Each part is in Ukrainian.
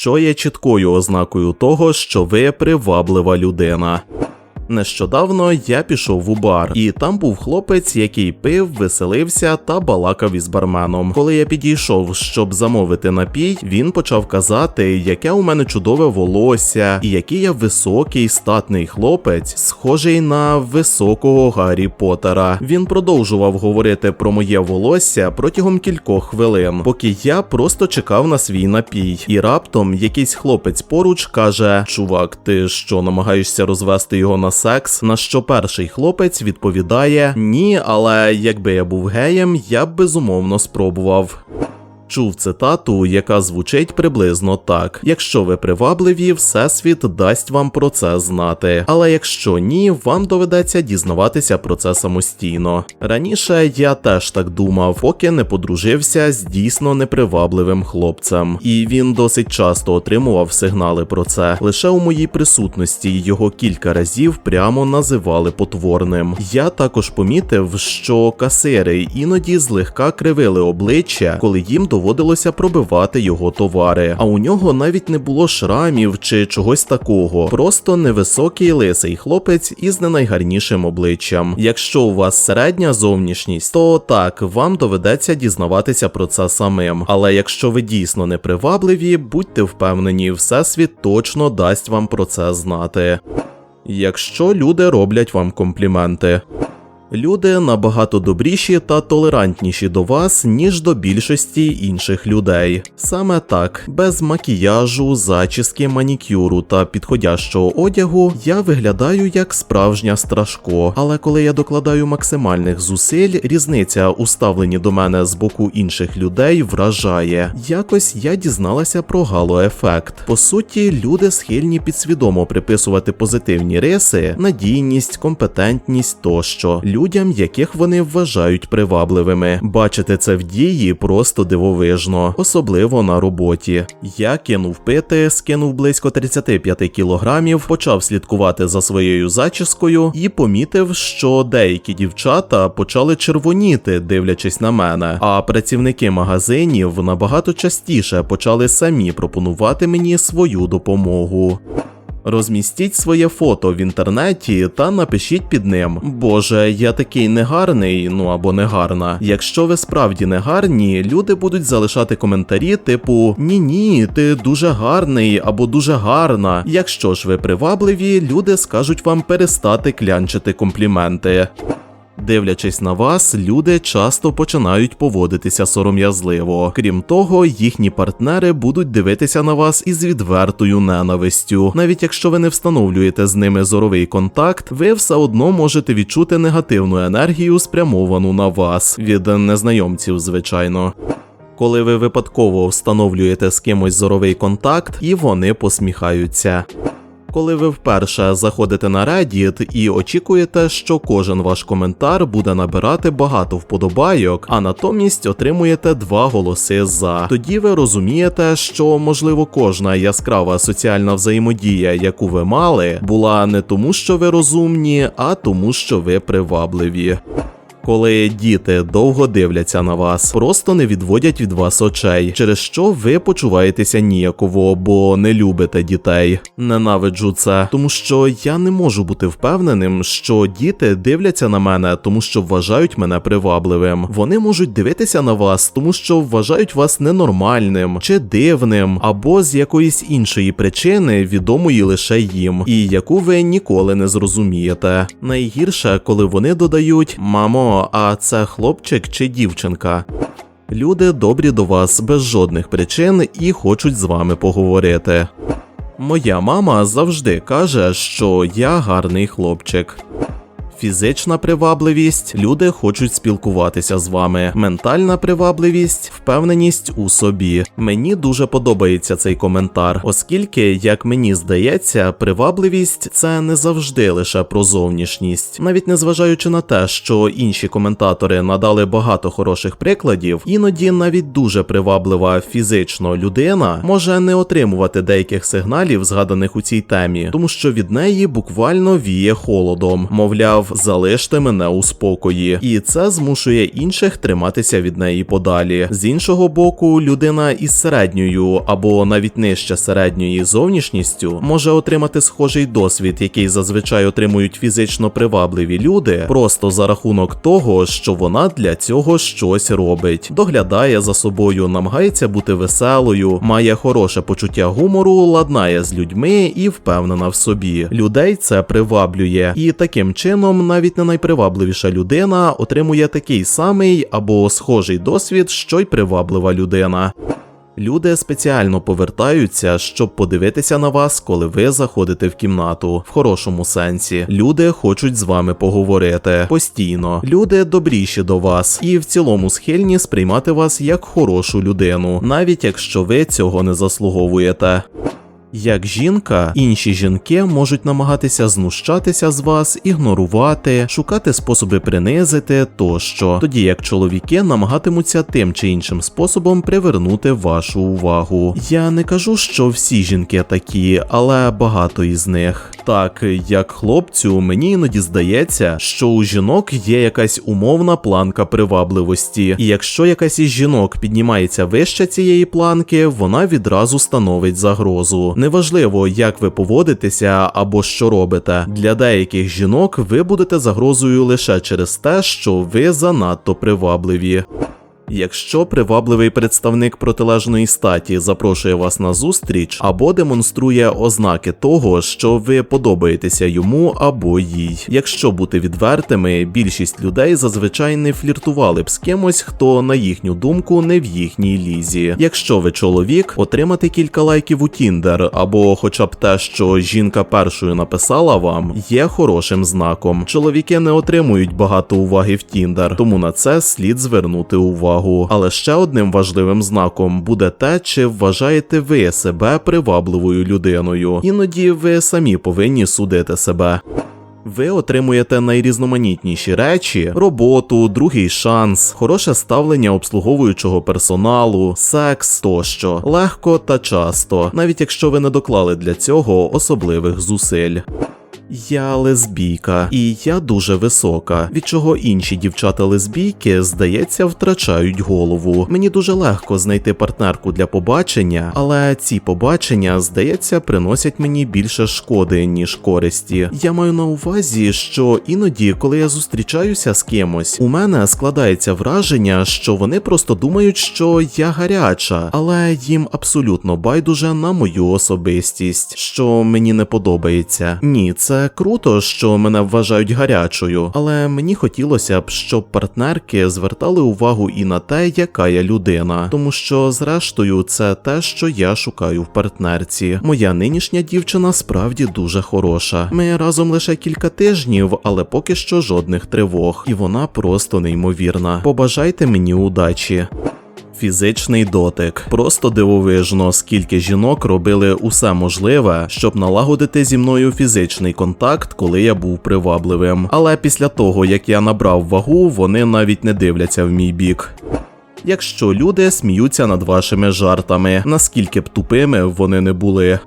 що є чіткою ознакою того, що ви приваблива людина. Нещодавно я пішов у бар, і там був хлопець, який пив, веселився та балакав із барменом. Коли я підійшов, щоб замовити напій, він почав казати, яке у мене чудове волосся, і який я високий, статний хлопець, схожий на високого Гаррі Поттера. Він продовжував говорити про моє волосся протягом кількох хвилин, поки я просто чекав на свій напій. І раптом якийсь хлопець поруч каже: Чувак, ти що намагаєшся розвести його на секс? На що перший хлопець відповідає: Ні, але якби я був геєм, я б безумовно спробував. Чув цитату, яка звучить приблизно так: якщо ви привабливі, всесвіт дасть вам про це знати. Але якщо ні, вам доведеться дізнаватися про це самостійно. Раніше я теж так думав, поки не подружився з дійсно непривабливим хлопцем, і він досить часто отримував сигнали про це. Лише у моїй присутності його кілька разів прямо називали потворним. Я також помітив, що касири іноді злегка кривили обличчя, коли їм доводилося пробивати його товари. А у нього навіть не було шрамів чи чогось такого. Просто невисокий лисий хлопець із не найгарнішим обличчям. Якщо у вас середня зовнішність, то так вам доведеться дізнаватися про це самим. Але якщо ви дійсно непривабливі, будьте впевнені, всесвіт точно дасть вам про це знати. Якщо люди роблять вам компліменти. Люди набагато добріші та толерантніші до вас, ніж до більшості інших людей. Саме так, без макіяжу, зачіски, манікюру та підходящого одягу я виглядаю як справжня страшко. Але коли я докладаю максимальних зусиль, різниця у ставленні до мене з боку інших людей вражає. Якось я дізналася про галоефект. По суті, люди схильні підсвідомо приписувати позитивні риси, надійність, компетентність тощо людям, яких вони вважають привабливими. Бачити це в дії просто дивовижно, особливо на роботі. Я кинув пити, скинув близько 35 кілограмів, почав слідкувати за своєю зачіскою і помітив, що деякі дівчата почали червоніти, дивлячись на мене. А працівники магазинів набагато частіше почали самі пропонувати мені свою допомогу. Розмістіть своє фото в інтернеті та напишіть під ним: Боже, я такий негарний, ну або негарна. Якщо ви справді негарні, люди будуть залишати коментарі, типу Ні, ні, ти дуже гарний або дуже гарна. Якщо ж ви привабливі, люди скажуть вам перестати клянчити компліменти. Дивлячись на вас, люди часто починають поводитися сором'язливо. Крім того, їхні партнери будуть дивитися на вас із відвертою ненавистю. Навіть якщо ви не встановлюєте з ними зоровий контакт, ви все одно можете відчути негативну енергію, спрямовану на вас від незнайомців, звичайно. Коли ви випадково встановлюєте з кимось зоровий контакт, і вони посміхаються коли ви вперше заходите на Reddit і очікуєте, що кожен ваш коментар буде набирати багато вподобайок, а натомість отримуєте два голоси за. Тоді ви розумієте, що можливо кожна яскрава соціальна взаємодія, яку ви мали, була не тому, що ви розумні, а тому, що ви привабливі коли діти довго дивляться на вас, просто не відводять від вас очей, через що ви почуваєтеся ніяково, бо не любите дітей. Ненавиджу це, тому що я не можу бути впевненим, що діти дивляться на мене, тому що вважають мене привабливим. Вони можуть дивитися на вас, тому що вважають вас ненормальним чи дивним, або з якоїсь іншої причини, відомої лише їм, і яку ви ніколи не зрозумієте. Найгірше, коли вони додають мамо а це хлопчик чи дівчинка. Люди добрі до вас без жодних причин і хочуть з вами поговорити. Моя мама завжди каже, що я гарний хлопчик. Фізична привабливість люди хочуть спілкуватися з вами. Ментальна привабливість, впевненість у собі. Мені дуже подобається цей коментар, оскільки, як мені здається, привабливість це не завжди лише про зовнішність, навіть незважаючи на те, що інші коментатори надали багато хороших прикладів, іноді навіть дуже приваблива фізично людина може не отримувати деяких сигналів, згаданих у цій темі, тому що від неї буквально віє холодом, мовляв залиште мене у спокої, і це змушує інших триматися від неї подалі. З іншого боку, людина із середньою або навіть нижче середньої зовнішністю може отримати схожий досвід, який зазвичай отримують фізично привабливі люди, просто за рахунок того, що вона для цього щось робить, доглядає за собою, намагається бути веселою, має хороше почуття гумору, ладнає з людьми і впевнена в собі. Людей це приваблює, і таким чином навіть не найпривабливіша людина отримує такий самий або схожий досвід, що й приваблива людина. Люди спеціально повертаються, щоб подивитися на вас, коли ви заходите в кімнату, в хорошому сенсі. Люди хочуть з вами поговорити постійно. Люди добріші до вас і в цілому схильні сприймати вас як хорошу людину, навіть якщо ви цього не заслуговуєте. Як жінка, інші жінки можуть намагатися знущатися з вас, ігнорувати, шукати способи принизити тощо, тоді як чоловіки намагатимуться тим чи іншим способом привернути вашу увагу. Я не кажу, що всі жінки такі, але багато із них. Так, як хлопцю, мені іноді здається, що у жінок є якась умовна планка привабливості, і якщо якась із жінок піднімається вище цієї планки, вона відразу становить загрозу. Неважливо, як ви поводитеся або що робите. Для деяких жінок ви будете загрозою лише через те, що ви занадто привабливі. Якщо привабливий представник протилежної статі запрошує вас на зустріч або демонструє ознаки того, що ви подобаєтеся йому або їй. Якщо бути відвертими, більшість людей зазвичай не фліртували б з кимось, хто, на їхню думку, не в їхній лізі. Якщо ви чоловік, отримати кілька лайків у Тіндер, або хоча б те, що жінка першою написала вам, є хорошим знаком. Чоловіки не отримують багато уваги в Тіндер, тому на це слід звернути увагу увагу. Але ще одним важливим знаком буде те, чи вважаєте ви себе привабливою людиною. Іноді ви самі повинні судити себе. Ви отримуєте найрізноманітніші речі: роботу, другий шанс, хороше ставлення обслуговуючого персоналу, секс тощо, легко та часто, навіть якщо ви не доклали для цього особливих зусиль. Я лесбійка, і я дуже висока, від чого інші дівчата-лесбійки, здається, втрачають голову. Мені дуже легко знайти партнерку для побачення, але ці побачення, здається, приносять мені більше шкоди, ніж користі. Я маю на увазі, що іноді, коли я зустрічаюся з кимось, у мене складається враження, що вони просто думають, що я гаряча, але їм абсолютно байдуже на мою особистість, що мені не подобається. Ні, це круто, що мене вважають гарячою, але мені хотілося б, щоб партнерки звертали увагу і на те, яка я людина, тому що, зрештою, це те, що я шукаю в партнерці. Моя нинішня дівчина справді дуже хороша. Ми разом лише кілька тижнів, але поки що жодних тривог, і вона просто неймовірна. Побажайте мені удачі. Фізичний дотик. Просто дивовижно, скільки жінок робили усе можливе, щоб налагодити зі мною фізичний контакт, коли я був привабливим. Але після того, як я набрав вагу, вони навіть не дивляться в мій бік. Якщо люди сміються над вашими жартами, наскільки б тупими вони не були.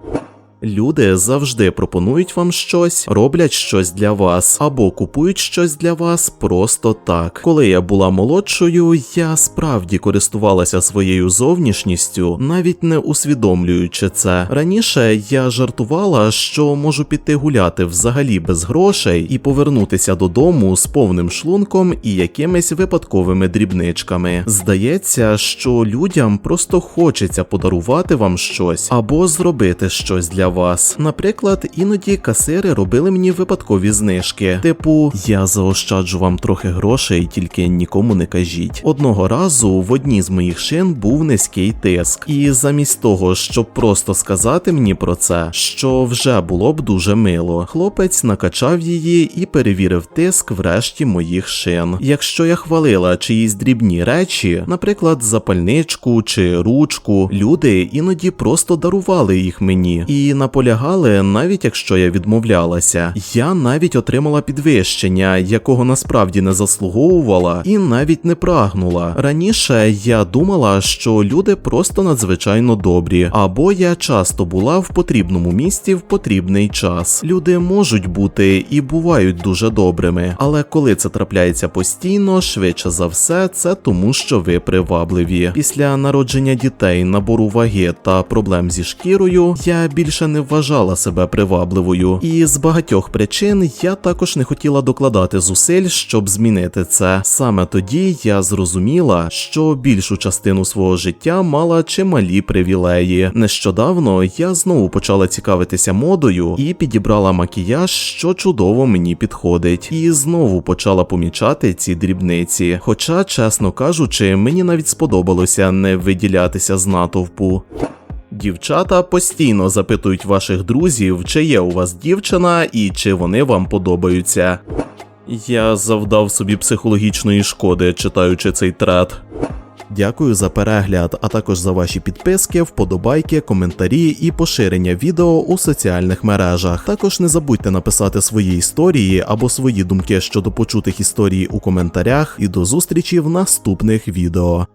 Люди завжди пропонують вам щось, роблять щось для вас або купують щось для вас просто так. Коли я була молодшою, я справді користувалася своєю зовнішністю, навіть не усвідомлюючи це. Раніше я жартувала, що можу піти гуляти взагалі без грошей і повернутися додому з повним шлунком і якимись випадковими дрібничками. Здається, що людям просто хочеться подарувати вам щось або зробити щось для вас. Наприклад, іноді касири робили мені випадкові знижки. Типу, я заощаджу вам трохи грошей, тільки нікому не кажіть. Одного разу в одній з моїх шин був низький тиск, і замість того, щоб просто сказати мені про це, що вже було б дуже мило, хлопець накачав її і перевірив тиск в решті моїх шин. Якщо я хвалила чиїсь дрібні речі, наприклад, запальничку чи ручку, люди іноді просто дарували їх мені. І наполягали, навіть якщо я відмовлялася. Я навіть отримала підвищення, якого насправді не заслуговувала, і навіть не прагнула. Раніше я думала, що люди просто надзвичайно добрі, або я часто була в потрібному місці в потрібний час. Люди можуть бути і бувають дуже добрими, але коли це трапляється постійно, швидше за все, це тому, що ви привабливі. Після народження дітей, набору ваги та проблем зі шкірою, я більше не вважала себе привабливою, і з багатьох причин я також не хотіла докладати зусиль, щоб змінити це. Саме тоді я зрозуміла, що більшу частину свого життя мала чималі привілеї. Нещодавно я знову почала цікавитися модою і підібрала макіяж, що чудово мені підходить, і знову почала помічати ці дрібниці. Хоча, чесно кажучи, мені навіть сподобалося не виділятися з натовпу. Дівчата постійно запитують ваших друзів, чи є у вас дівчина і чи вони вам подобаються. Я завдав собі психологічної шкоди, читаючи цей трет. Дякую за перегляд, а також за ваші підписки, вподобайки, коментарі і поширення відео у соціальних мережах. Також не забудьте написати свої історії або свої думки щодо почутих історій у коментарях. І до зустрічі в наступних відео.